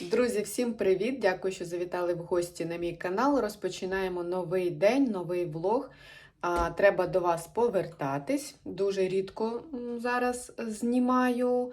Друзі, всім привіт! Дякую, що завітали в гості на мій канал. Розпочинаємо новий день, новий влог. Треба до вас повертатись. Дуже рідко зараз знімаю,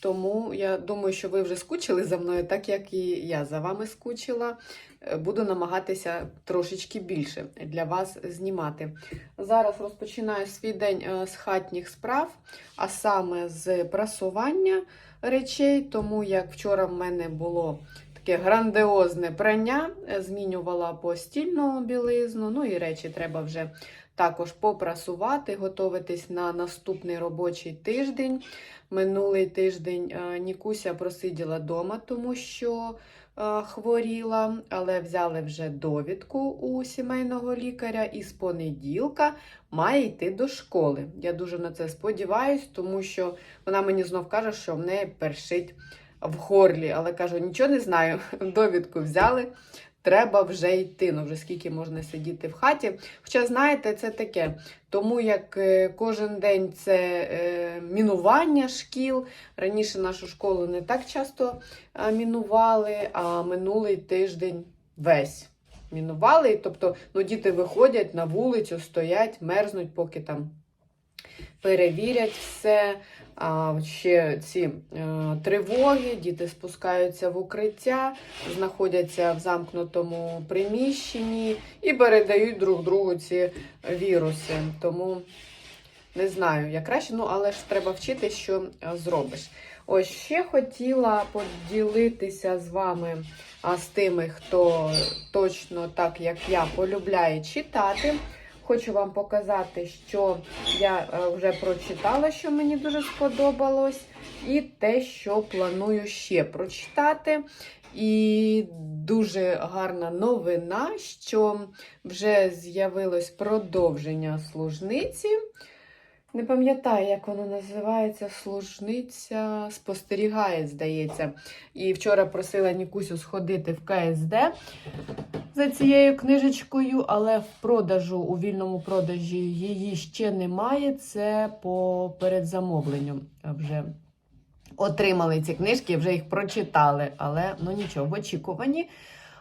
тому я думаю, що ви вже скучили за мною, так як і я за вами скучила. Е, Буду намагатися трошечки більше для вас знімати. Зараз розпочинаю свій день е, з хатніх справ, а саме з прасування речей, тому як вчора в мене було таке грандіозне прання, е, змінювала постільну білизну, ну і речі треба вже також попрасувати, готуватись на наступний робочий тиждень. Минулий тиждень е, Нікуся просиділа вдома, тому що хворіла, але взяли вже довідку у сімейного лікаря і з понеділка має йти до школи. Я дуже на це сподіваюся, тому що вона мені знов каже, що в неї першить в горлі. Але кажу, нічого не знаю. Довідку взяли. Треба вже йти. Ну, вже скільки можна сидіти в хаті. Хоча, знаєте, це таке. Тому як е, кожен день це е, мінування шкіл. Раніше нашу школу не так часто мінували, а минулий тиждень весь мінували. Тобто, ну, діти виходять на вулицю, стоять, мерзнуть, поки там перевірять все. А ще ці е, тривоги, діти спускаються в укриття, знаходяться в замкнутому приміщенні і передають друг другу ці віруси. Тому не знаю, як краще, ну але ж треба вчити, що е, зробиш. Ось ще хотіла поділитися з вами а, з тими, хто точно так, як я, полюбляє читати. Хочу вам показати, що я е, вже прочитала, що мені дуже сподобалось, і те, що планую ще прочитати. І дуже гарна новина, що вже з'явилось продовження служниці. Не пам'ятаю, як воно називається. Служниця спостерігає, здається. І вчора просила Нікусю сходити в КСД за цією книжечкою, але в продажу, у вільному продажі її ще немає. Це по передзамовленню вже отримали ці книжки, вже їх прочитали, але ну нічого, в очікуванні.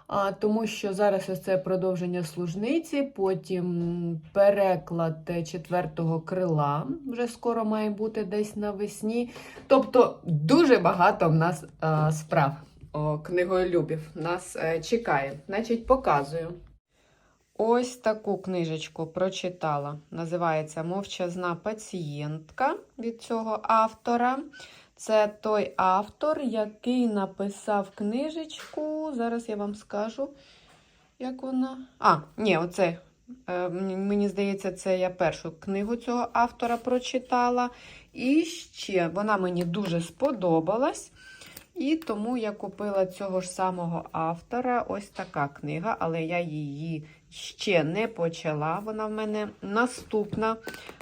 А, тому що зараз ось це продовження служниці, потім переклад четвертого крила вже скоро має бути десь навесні. Тобто дуже багато в нас а, справ о, книголюбів нас е, чекає. Значить, показую. Ось таку книжечку прочитала. Називається Мовчазна пацієнтка від цього автора. Це той автор, який написав книжечку. Зараз я вам скажу, як вона. А, ні, оце. е, Мені здається, це я першу книгу цього автора прочитала. І ще вона мені дуже сподобалась. І тому я купила цього ж самого автора ось така книга, але я її ще не почала. Вона в мене наступна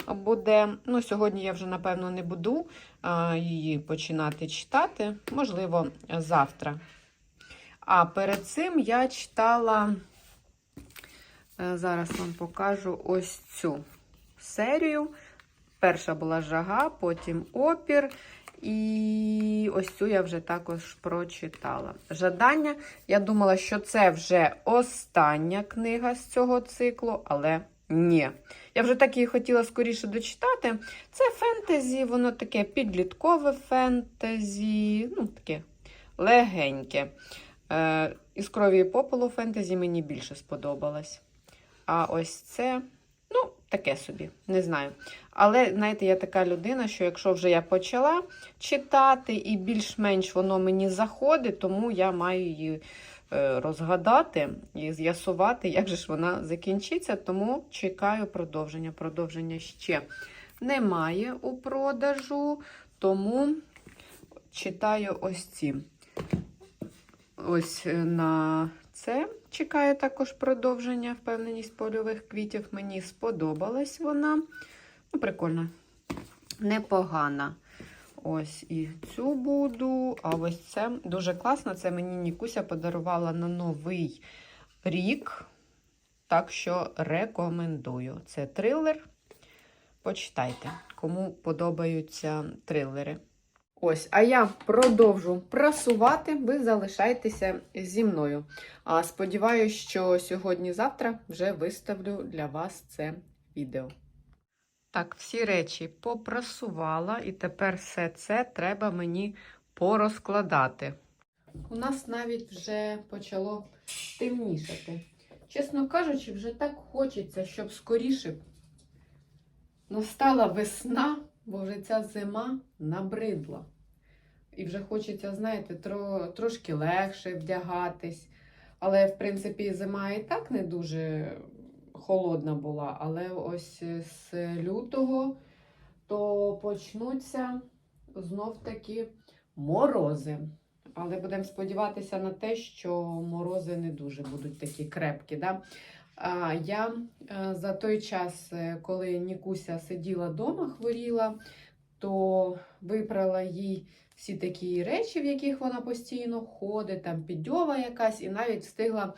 буде. Ну, Сьогодні я вже, напевно, не буду її починати читати, можливо, завтра. А перед цим я читала, е, зараз вам покажу ось цю серію. Перша була жага, потім опір. І ось цю я вже також прочитала. Жадання. Я думала, що це вже остання книга з цього циклу, але ні. Я вже так її хотіла скоріше дочитати. Це фентезі, воно таке підліткове фентезі, ну, таке легеньке. Е, Із крові і попелу фентезі мені більше сподобалось. А ось це, ну, таке собі, не знаю. Але, знаєте, я така людина, що якщо вже я почала читати і більш-менш воно мені заходить, тому я маю її е, розгадати і з'ясувати, як же ж вона закінчиться. Тому чекаю продовження. Продовження ще немає у продажу, тому читаю ось ці. Ось е, на це чекаю також продовження. Впевненість польових квітів. Мені сподобалась вона. Ну, прикольно, непогана. Ось і цю буду. А ось це дуже класно. Це мені Нікуся подарувала на новий рік. Так що рекомендую. Це трилер. Почитайте, кому подобаються трилери. Ось, а я продовжу прасувати. Ви залишайтеся зі мною. А сподіваюсь, що сьогодні-завтра вже виставлю для вас це відео. Так, всі речі попрасувала, і тепер все це треба мені порозкладати. У нас навіть вже почало темнішати. Чесно кажучи, вже так хочеться, щоб скоріше настала весна, бо вже ця зима набридла. І вже хочеться, знаєте, тро, трошки легше вдягатись. Але, в принципі, зима і так не дуже холодна була. Але ось з лютого то почнуться знов таки морози. Але будемо сподіватися на те, що морози не дуже будуть такі крепкі. Да? Я е, за той час, е, коли Нікуся сиділа вдома, хворіла, то випрала їй всі такі речі, в яких вона постійно ходить, там піддьова якась, і навіть встигла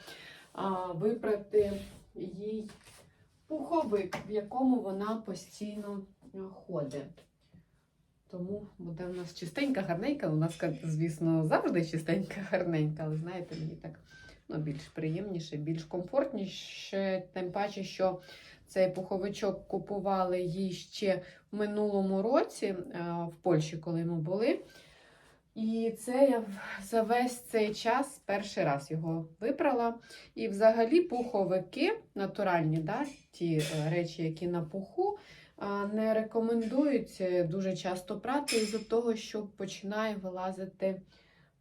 випрати їй пуховик, в якому вона постійно ходить. Тому буде в нас чистенька, гарненька. У нас, звісно, завжди чистенька, гарненька, але знаєте, мені так ну, більш приємніше, більш комфортніше, тим паче, що цей пуховичок купували їй ще в минулому році е, в Польщі, коли ми були. І це я за весь цей час перший раз його випрала. І взагалі пуховики натуральні, да, ті е, речі, які на пуху, не рекомендують е, дуже часто прати із-за того, що починає вилазити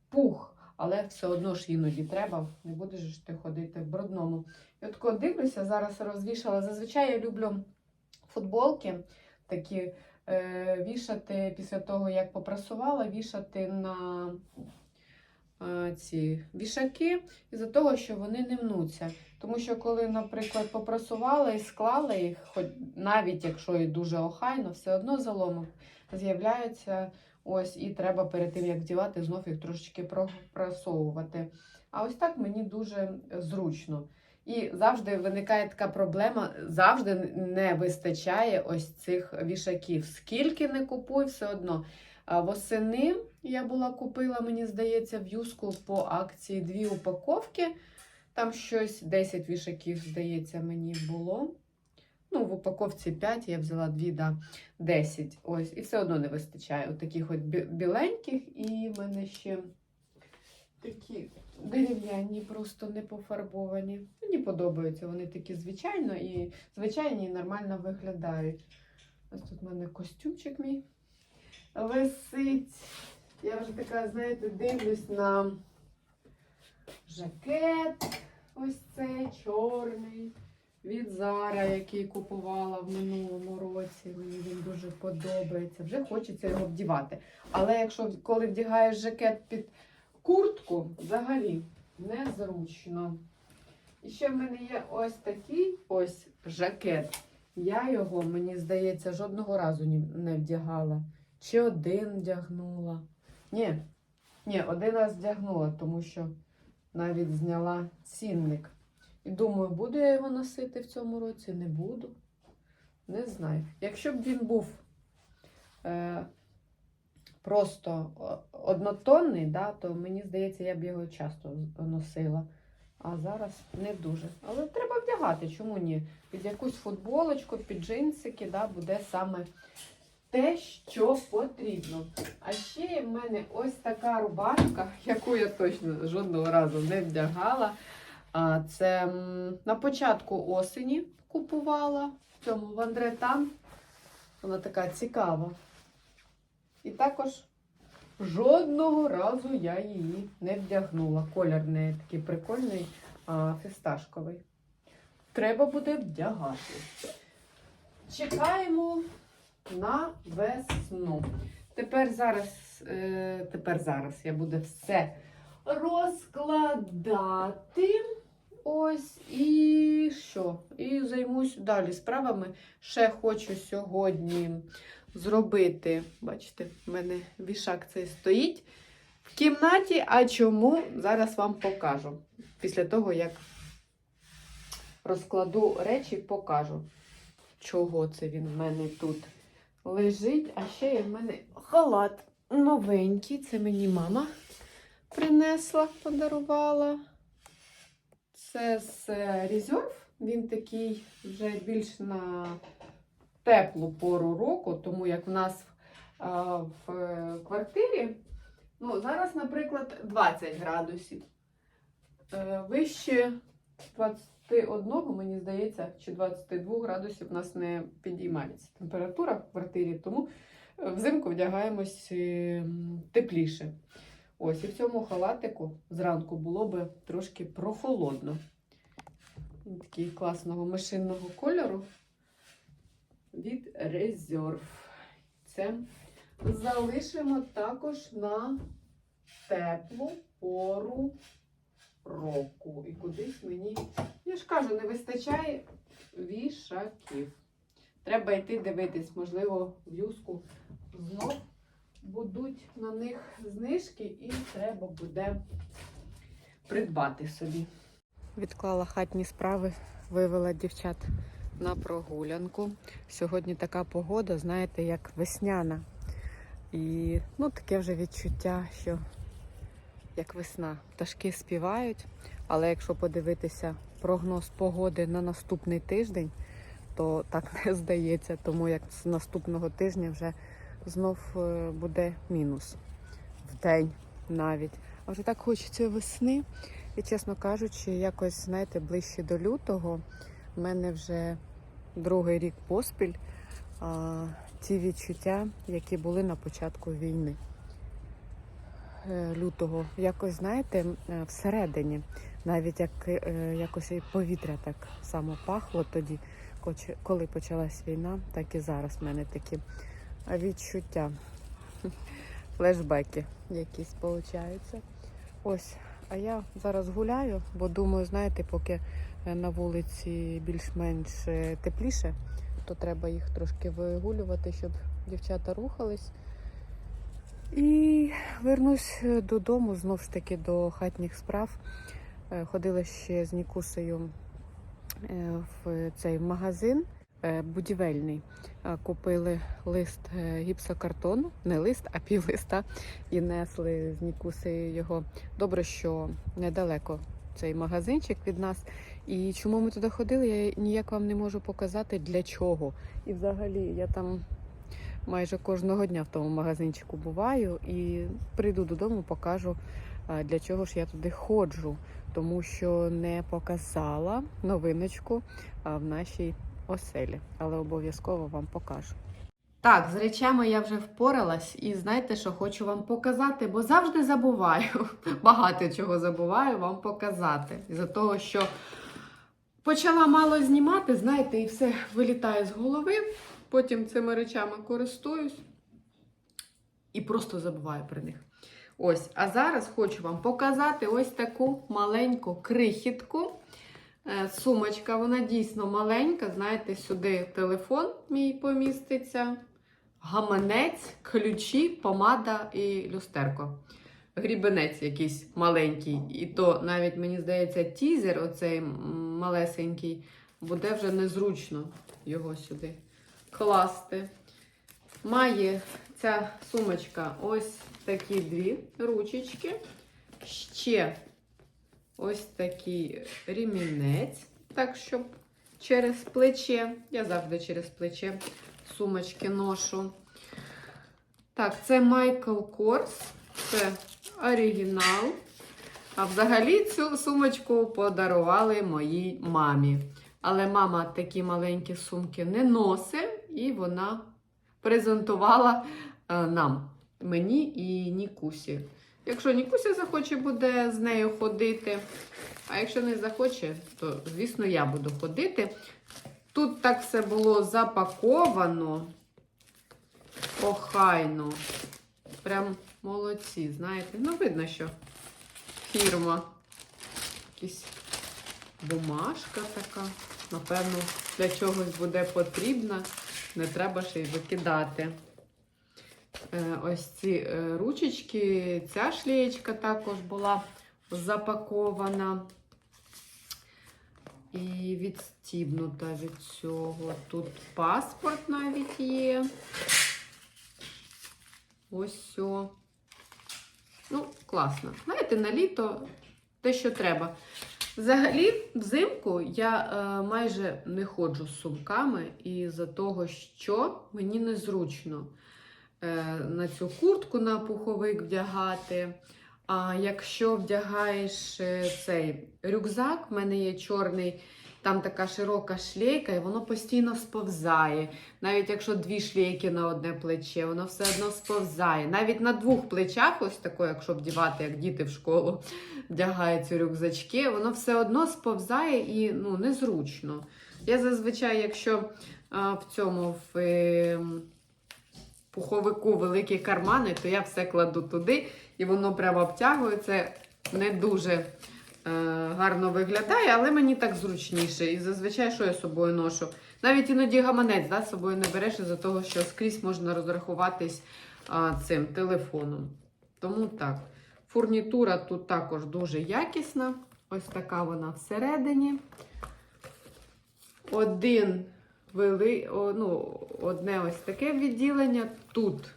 пух. Але все одно ж іноді треба, не будеш ж ти ходити в брудному. І от коли дивлюся, зараз розвішала. Зазвичай я люблю футболки такі е, вішати після того, як попрасувала, вішати на е, ці вішаки, із-за того, що вони не мнуться. Тому що, коли, наприклад, попрасувала і склала їх, хоч навіть якщо і дуже охайно, все одно заломок з'являється. Ось, і треба перед тим, як вдівати, знов їх трошечки пропрасовувати. А ось так мені дуже зручно. І завжди виникає така проблема, завжди не вистачає ось цих вішаків. Скільки не купуй, все одно. Восени я була купила, мені здається, в юску по акції дві упаковки. Там щось 10 вішаків, здається, мені було. Ну, в упаковці 5, я взяла 2, да, 10. Ось, і все одно не вистачає. От таких от біленьких, і в мене ще такі дерев'яні, просто не пофарбовані. Мені подобаються. Вони такі звичайно і звичайні і нормально виглядають. Ось тут в мене костюмчик мій висить. Я вже така, знаєте, дивлюсь на жакет. Ось цей чорний від Зара, який купувала в минулому році. Мені він дуже подобається. Вже хочеться його вдівати. Але якщо коли вдягаєш жакет під куртку, взагалі незручно. І ще в мене є ось такий ось жакет. Я його, мені здається, жодного разу не вдягала. Чи один вдягнула. Ні, ні, один раз вдягнула, тому що навіть зняла цінник. Думаю, буду я його носити в цьому році, не буду. Не знаю. Якщо б він був е, просто однотонний, да, то мені здається, я б його часто носила. А зараз не дуже. Але треба вдягати, чому ні? Під якусь футболочку, під джинсики, да, буде саме те, що потрібно. А ще в мене ось така рубашка, яку я точно жодного разу не вдягала. Це на початку осені купувала в цьому в Андретан. Вона така цікава. І також жодного разу я її не вдягнула. Колір в неї такий прикольний, а, фісташковий. Треба буде вдягати. Чекаємо на весну. Тепер зараз, е, тепер зараз я буду все розкладати. Ось і що? І займусь далі справами. Ще хочу сьогодні зробити. Бачите, в мене вішак цей стоїть в кімнаті. А чому? Зараз вам покажу. Після того, як розкладу речі, покажу, чого це він в мене тут лежить. А ще є в мене халат. новенький. Це мені мама принесла, подарувала. Це з е, Reserve. Він такий вже більш на теплу пору року, тому як в нас в е, квартирі, ну, зараз, наприклад, 20 градусів. Е, Вище 21, мені здається, чи 22 градусів у нас не підіймається температура в квартирі, тому е, взимку вдягаємось е, тепліше. Ось, і в цьому халатику зранку було би трошки прохолодно. Такий класного машинного кольору від Reserve. Це залишимо також на теплу пору року. І кудись мені, я ж кажу, не вистачає вішаків. Треба йти дивитись, можливо, в юску знов будуть на них знижки, і треба буде придбати собі. Відклала хатні справи, вивела дівчат на прогулянку. Сьогодні така погода, знаєте, як весняна. І ну, таке вже відчуття, що як весна. Пташки співають, але якщо подивитися прогноз погоди на наступний тиждень, то так не здається, тому як з наступного тижня вже знов е, буде мінус в день навіть. А вже так хочеться весни. І, чесно кажучи, якось, знаєте, ближче до лютого в мене вже другий рік поспіль а, ті відчуття, які були на початку війни. Е, Лютого, якось, знаєте, е, всередині, навіть як якось і повітря так само пахло тоді, коли почалась війна, так і зараз в мене такі відчуття, флешбеки якісь получаються. Ось, а я зараз гуляю, бо думаю, знаєте, поки е, на вулиці більш-менш е, тепліше, то треба їх трошки вигулювати, щоб дівчата рухались. І вернусь е, додому знов ж таки до хатніх справ. Ходила ще з Нікусею в цей магазин будівельний. Е, Купили лист е, гіпсокартону, не лист, а пів листа, і несли з Нікусею його. Добре, що недалеко цей магазинчик від нас. І чому ми туди ходили, я ніяк вам не можу показати для чого. І взагалі я там майже кожного дня в тому магазинчику буваю і прийду додому, покажу, для чого ж я туди ходжу, тому що не показала новиночку в нашій оселі, але обов'язково вам покажу. Так, з речами я вже впоралась, і знаєте, що хочу вам показати, бо завжди забуваю. Багато чого забуваю вам показати. Із-за того, що почала мало знімати, знаєте, і все вилітає з голови. Потім цими речами користуюсь і просто забуваю про них. Ось, а зараз хочу вам показати ось таку маленьку крихітку. Е, Сумочка, вона дійсно маленька. Знаєте, сюди телефон мій поміститься, гаманець, ключі, помада і люстерко. Грібенець якийсь маленький. І то навіть, мені здається, тізер, оцей малесенький, буде вже незручно його сюди класти. Має ця сумочка ось такі дві ручечки. Ще ось такий ремінець, так, щоб через плече. Я завжди через плече сумочки ношу. Так, це Michael Kors, це оригінал. А взагалі цю сумочку подарували моїй мамі. Але мама такі маленькі сумки не носить, і вона презентувала е, нам, мені і Нікусі. Якщо Нікуся захоче, буде з нею ходити. А якщо не захоче, то, звісно, я буду ходити. Тут так все було запаковано. Охайно. Прям молодці, знаєте. Ну, видно, що фірма. Якісь бумажка така. Напевно, для чогось буде потрібна. Не треба ще й викидати. Е, Ось ці е, ручечки, ця шлеєчка також була запакована. І відстібнута від цього. Тут паспорт навіть є. Ось все. Ну, класно. Знаєте, на літо те, що треба. Взагалі, взимку я е, майже не ходжу з сумками із-за того, що мені незручно на цю куртку на пуховик вдягати. А якщо вдягаєш е, цей рюкзак, в мене є чорний, там така широка шлейка, і воно постійно сповзає. Навіть якщо дві шлейки на одне плече, воно все одно сповзає. Навіть на двох плечах, ось тако, якщо вдівати, як діти в школу вдягають рюкзачки, воно все одно сповзає і ну, незручно. Я зазвичай, якщо а, в цьому в е, пуховику великі кармани, то я все кладу туди, і воно прямо обтягує. Це не дуже е, гарно виглядає, але мені так зручніше. І зазвичай, що я з собою ношу? Навіть іноді гаманець да, з собою не береш із-за того, що скрізь можна розрахуватись а, цим телефоном. Тому так. Фурнітура тут також дуже якісна. Ось така вона всередині. Один вели, ну, одне ось таке відділення. Тут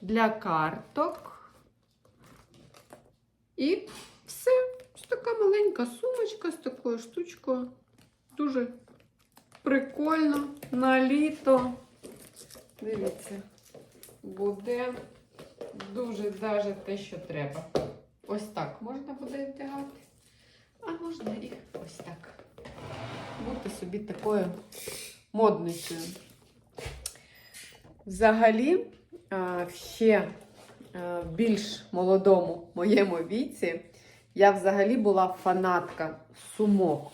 для карток. І все. Ось така маленька сумочка з такою штучкою. Дуже прикольно на літо. Дивіться, буде дуже даже те, що треба. Ось так можна буде вдягати. А можна і ось так. Бути собі такою модницею. Взагалі, ще в більш молодому моєму віці я взагалі була фанатка сумок.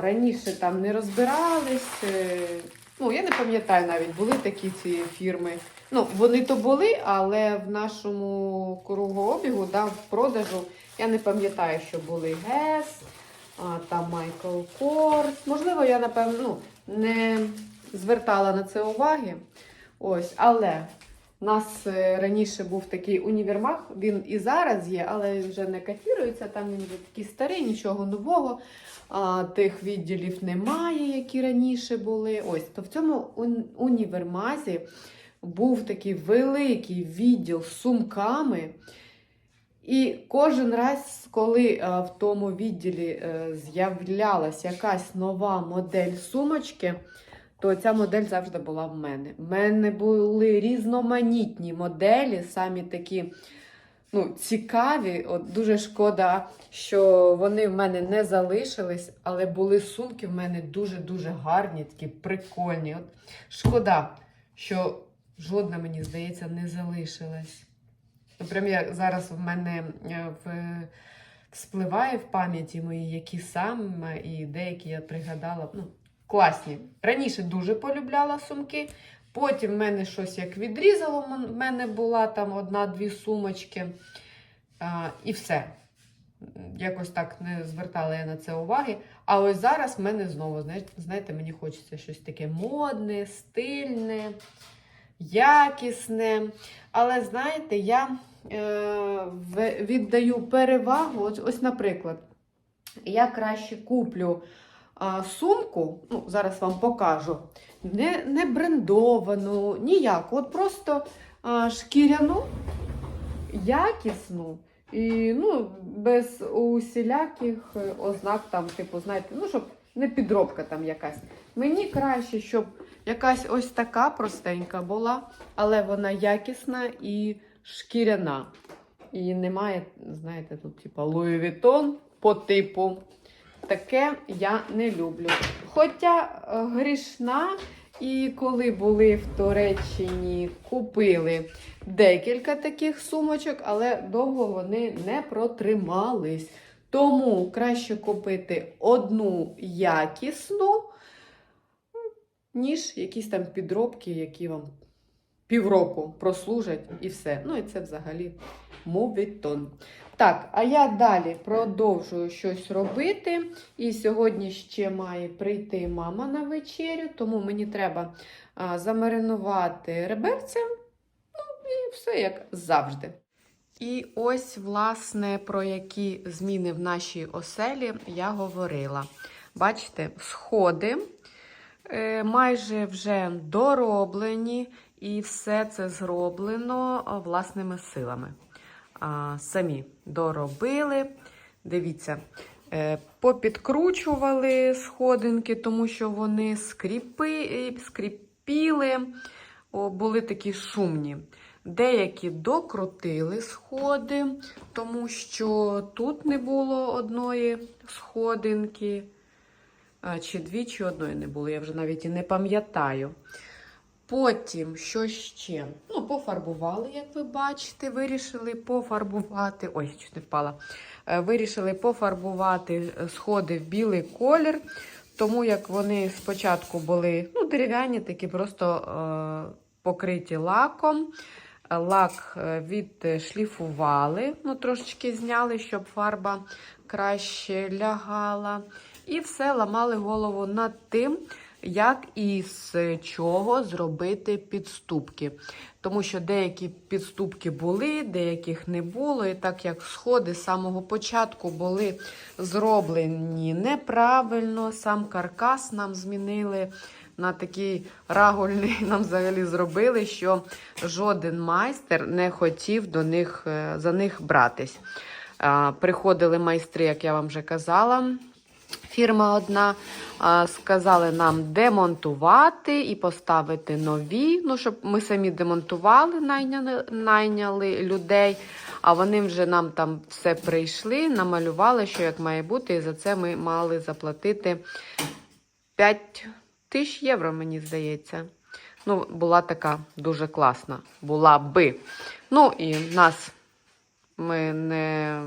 Раніше там не розбирались. е, Ну, я не пам'ятаю навіть, були такі ці фірми. Ну, вони то були, але в нашому кругообігу, да, в продажу, я не пам'ятаю, що були ГЕС, там Майкл Корс. Можливо, я, напевно, ну, не звертала на це уваги. Ось, але у нас е, раніше був такий універмаг, він і зараз є, але вже не котірується, там він вже такий старий, нічого нового. А, тих відділів немає, які раніше були. Ось, то в цьому універмазі був такий великий відділ з сумками. І кожен раз, коли е, в тому відділі е, з'являлася якась нова модель сумочки, то ця модель завжди була в мене. В мене були різноманітні моделі, самі такі ну, цікаві. От дуже шкода, що вони в мене не залишились, але були сумки в мене дуже-дуже гарні, такі прикольні. От шкода, що жодна, мені здається, не залишилась. Прям як зараз в мене е, в, спливає в пам'яті мої, які саме, і деякі я пригадала. Ну, класні. Раніше дуже полюбляла сумки. Потім в мене щось як відрізало, в мене була там одна-дві сумочки. А, і все. Якось так не звертала я на це уваги. А ось зараз в мене знову, знаєте, мені хочеться щось таке модне, стильне, якісне. Але знаєте, я віддаю перевагу. Ось, ось, наприклад, я краще куплю сумку, ну, зараз вам покажу, не, не брендовану, ніяку, от просто шкіряну, якісну. І ну, без усіляких е, ознак, там, типу, знаєте, ну, щоб не підробка там якась. Мені краще, щоб якась ось така простенька була, але вона якісна і шкіряна. І немає, знаєте, тут, Louis Vuitton по типу. Таке я не люблю. Хоча е, грішна, і коли були в Туреччині, купили декілька таких сумочок, але довго вони не протримались. Тому краще купити одну якісну, ніж якісь там підробки, які вам півроку прослужать і все. Ну і це взагалі мовітон. Так, а я далі продовжую щось робити. І сьогодні ще має прийти мама на вечерю, тому мені треба а, замаринувати реберця. Ну і все як завжди. І ось, власне, про які зміни в нашій оселі я говорила. Бачите, сходи е, майже вже дороблені. І все це зроблено власними силами. Самі доробили. Дивіться, е, попідкручували сходинки, тому що вони скріпи, скріпіли, були такі шумні. Деякі докрутили сходи, тому що тут не було одної сходинки. Чи дві, чи одної не було, я вже навіть і не пам'ятаю. Потім, що ще? Ну, пофарбували, як ви бачите, вирішили пофарбувати. Ой, чуть не впала. Е, Вирішили пофарбувати сходи в білий колір, тому як вони спочатку були ну, дерев'яні, такі просто е, покриті лаком. Лак е, відшліфували, ну, трошечки зняли, щоб фарба краще лягала. І все ламали голову над тим, як і з чого зробити підступки. Тому що деякі підступки були, деяких не було. І так як сходи з самого початку були зроблені неправильно, сам каркас нам змінили на такий рагульний, нам взагалі зробили, що жоден майстер не хотів до них, е, за них братись. Приходили майстри, як я вам вже казала. Фірма одна сказали нам демонтувати і поставити нові. Ну, щоб ми самі демонтували, найняли, найняли людей. А вони вже нам там все прийшли, намалювали, що як має бути, і за це ми мали заплатити 5 тисяч євро, мені здається. Ну, була така дуже класна. Була би. Ну, і нас ми не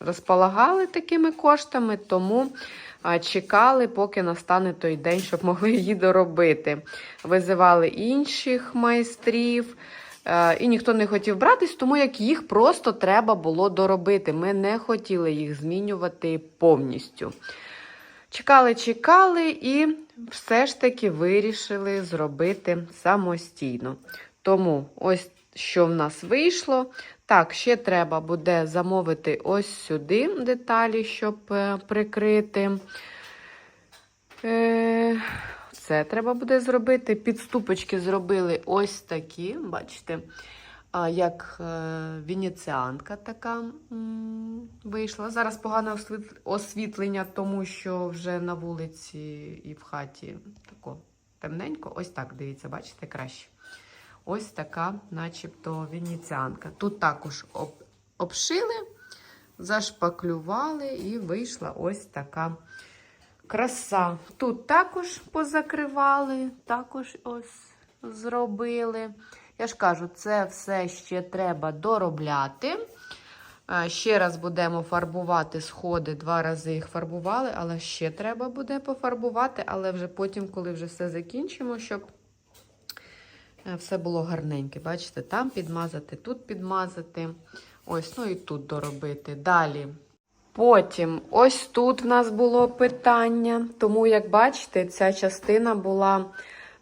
розполагали такими коштами, тому чекали, поки настане той день, щоб могли її доробити. Визивали інших майстрів. е, І ніхто не хотів братись, тому як їх просто треба було доробити. Ми не хотіли їх змінювати повністю. Чекали, чекали і все ж таки вирішили зробити самостійно. Тому ось що в нас вийшло. Так, ще треба буде замовити ось сюди деталі, щоб е, прикрити. Е, Це треба буде зробити. Підступочки зробили ось такі, бачите, як е, венеціанка така вийшла. Зараз погане освітлення, тому що вже на вулиці і в хаті тако темненько. Ось так, дивіться, бачите, краще. Ось така, начебто, венеціанка. Тут також об, обшили, зашпаклювали і вийшла ось така краса. Тут також позакривали, також ось зробили. Я ж кажу, це все ще треба доробляти. Е, Ще раз будемо фарбувати сходи, два рази їх фарбували, але ще треба буде пофарбувати, але вже потім, коли вже все закінчимо, щоб все було гарненьке. Бачите, там підмазати, тут підмазати. Ось, ну і тут доробити. Далі. Потім, ось тут в нас було питання. Тому, як бачите, ця частина була,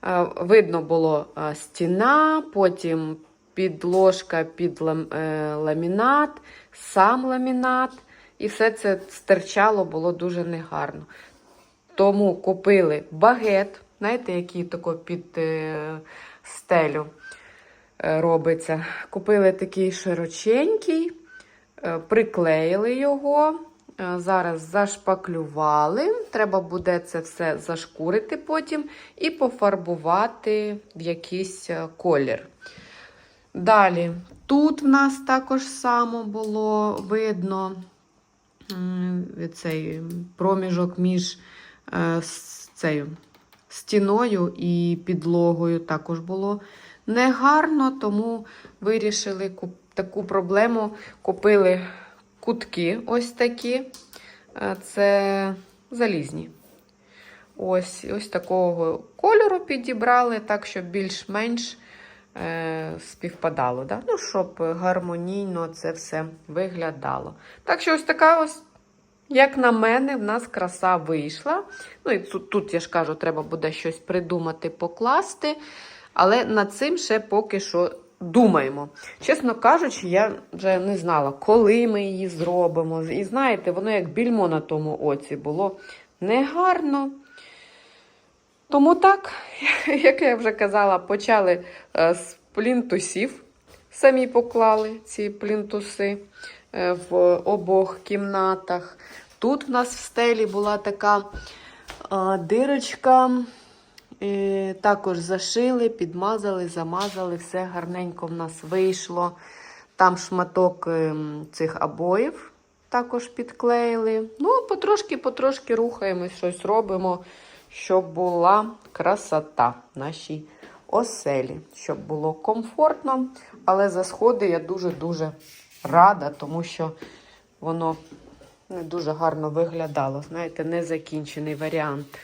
е, видно було е, стіна, потім підложка під е, ламінат, сам ламінат. І все це стирчало, було дуже негарно. Тому купили багет, знаєте, який тако під е, стелю е, робиться. Купили такий широченький, е, приклеїли його. е, Зараз зашпаклювали. Треба буде це все зашкурити потім і пофарбувати в якийсь колір. Далі, тут в нас також само було видно цей проміжок між цією стіною і підлогою також було негарно, тому вирішили таку проблему. Купили кутки ось такі. Це залізні. Ось, ось такого кольору підібрали, так, щоб більш-менш е, співпадало. Да? Ну, щоб гармонійно це все виглядало. Так що ось така ось, як на мене, в нас краса вийшла. Ну і тут, тут я ж кажу, треба буде щось придумати, покласти. Але над цим ще поки що думаємо. Чесно кажучи, я вже не знала, коли ми її зробимо. І знаєте, воно як більмо на тому оці було негарно. Тому так, як я вже казала, почали е, з плінтусів. Самі поклали ці плінтуси в обох кімнатах. Тут в нас в стелі була така е, дирочка. Е, Також зашили, підмазали, замазали, все гарненько в нас вийшло. Там шматок ем, цих обоїв також підклеїли. Ну, потрошки-потрошки рухаємось, щось робимо, щоб була красота в нашій оселі, щоб було комфортно. Але за сходи я дуже-дуже рада, тому що воно не дуже гарно виглядало. Знаєте, незакінчений варіант.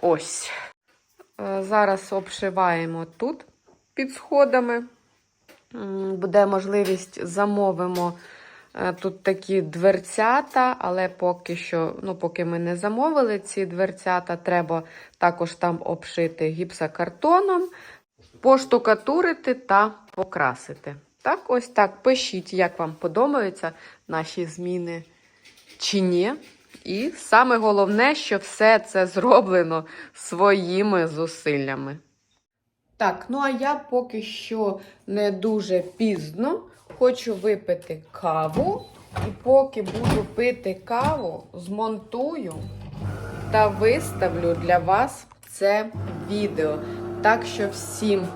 Ось. Е, Зараз обшиваємо тут під сходами. Буде можливість, замовимо е, тут такі дверцята, але поки що, ну, поки ми не замовили ці дверцята, треба також там обшити гіпсокартоном, поштукатурити та покрасити. Так, ось так. Пишіть, як вам подобаються наші зміни чи ні. І саме головне, що все це зроблено своїми зусиллями. Так, ну а я поки що не дуже пізно хочу випити каву. І поки буду пити каву, змонтую та виставлю для вас це відео. Так що всім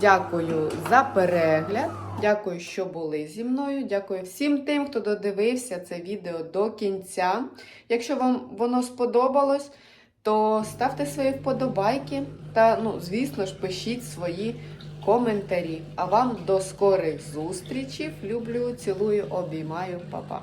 дякую за перегляд. Дякую, що були зі мною. Дякую всім тим, хто додивився це відео до кінця. Якщо вам воно сподобалось, то ставте свої вподобайки та, ну, звісно ж, пишіть свої коментарі. А вам до скорих зустрічей. Люблю, цілую, обіймаю, Па-па.